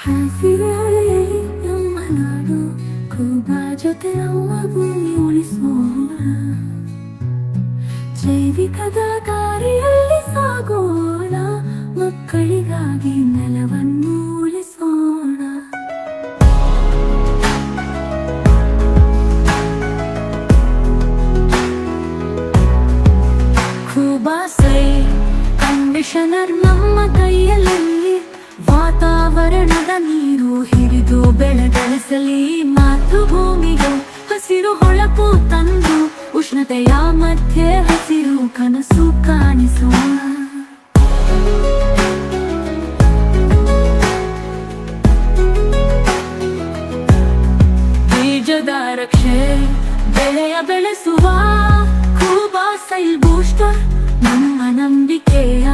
ಹಸಿರೇ ನಮ್ಮ ನಾಡು ಕೂಬಾ ಜೊತೆ ನಮ್ಮ ಭೂಮಿ ಉಳಿಸೋಣ ಜೈವಿಕದ ದಾರಿಯಲ್ಲಿ ಸಾಗೋಣ ಮಕ್ಕಳಿಗಾಗಿ ನೆಲವನ್ನು ಉಳಿಸೋಣ ಖೂಬಾಸೈ ಕಂಡೀಷನರ್ ನಮ್ಮ ಕೈಯಲ್ಲಿ ಮಾತು ಮಾತೃಭೂಮಿಗೆ ಹಸಿರು ಹೊಳಪು ತಂದು ಉಷ್ಣತೆಯ ಮಧ್ಯೆ ಹಸಿರು ಕನಸು ಕಾಣಿಸುವ. ಬೀಜದ ರಕ್ಷೆ ಬೆಳೆಯ ಬೆಳೆಸುವ ಕೂಬಾ ಸೈಲ್ ಬೂಸ್ಟರ್ ನಮ್ಮ ನಂಬಿಕೆಯ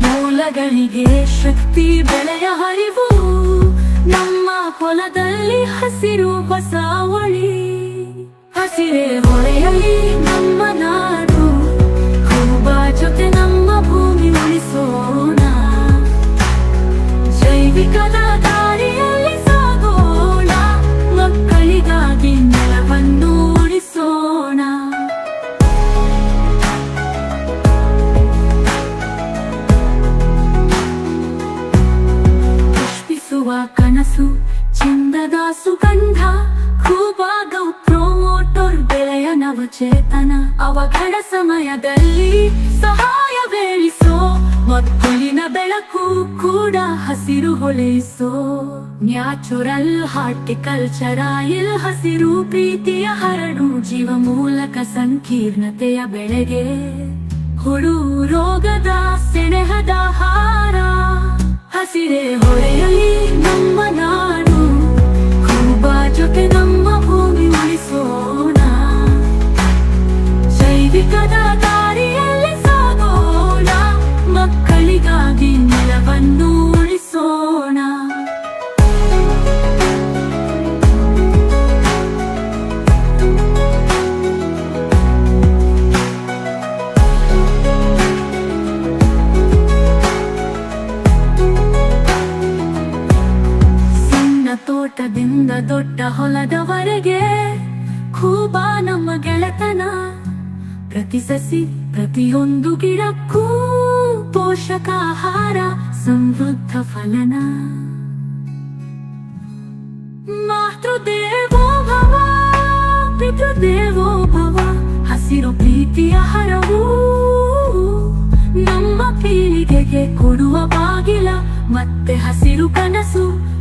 ಮೂಲಗಳಿಗೆ ಶಕ್ತಿ ಬೆಳೆಯ ಹರಿವು. ನಮ್ಮ ಹೊಲದಲ್ಲಿ ಹಸಿರು ಬಸಾವಳಿ ಹಸಿರೆ ಹಸಿರೇ ಹೊಳೆಯಲಿ ನಮ್ಮ ನಾಡು. ಕೂಬಾ ಜೊತೆ ನಮ್ಮ ಭೂಮಿ ಉಳಿಸೋಣ. ಜೈವಿಕದ ದಾರಿಯಲ್ಲಿ ಸಾಗೋಣ. ಮಕ್ಕಳಿಗಾಗಿ ನೆಲವನ್ನು ಉಳಿಸೋಣ. ಪುಷ್ಪಿಸುವ ಕನಸು ಚಂದದ ಸುಗಂಧ ಖೂಬಾಗೌ ಪ್ರಮೋಟರ್ ಬೆಳೆಯ ನವಚೇತನ. ಅವಘಡ ಸಮಯದಲ್ಲಿ ಸಹಾಯ ಬೇಳಿಸೋ ಮಕ್ಕಳಿನ ಬೆಳಕು ಕೂಡ ಹಸಿರು ಹೊಳೆಸೋ. ನ್ಯಾಚುರಲ್ ಹಾರ್ಟಿಕಲ್ಚರ್ ಇಲ್ ಹಸಿರು ಪ್ರೀತಿಯ ಹರಡು, ಜೀವ ಮೂಲಕ ಸಂಕೀರ್ಣತೆಯ ಬೆಳೆಗೆ. ಹುಳು ರೋಗದ ಸೆಣೆಹದ ಹಾರ, ಹಸಿರೇ ಹೊಳೆಯಲಿ ನಮ್ಮ ತೋಟದಿಂದ ದೊಡ್ಡ ಹೊಲದವರೆಗೆ ಖೂಬ ನಮ್ಮ ಗೆಳೆತನ. ಪ್ರತಿ ಸಸಿ, ಪ್ರತಿಯೊಂದು ಗಿಡಕ್ಕೂ ಪೋಷಕಾಹಾರ ಸಮೃದ್ಧ ಫಲನ. ಮಾತೃದೇವೋ ಭವ, ಪಿತೃದೇವೋ ಭವ, ಹಸಿರು ಪ್ರೀತಿಯ ಹರವು ನಮ್ಮ ಪೀಳಿಗೆಗೆ ಕೊಡುವ ಬಾಗಿಲ, ಮತ್ತೆ ಹಸಿರು ಕನಸು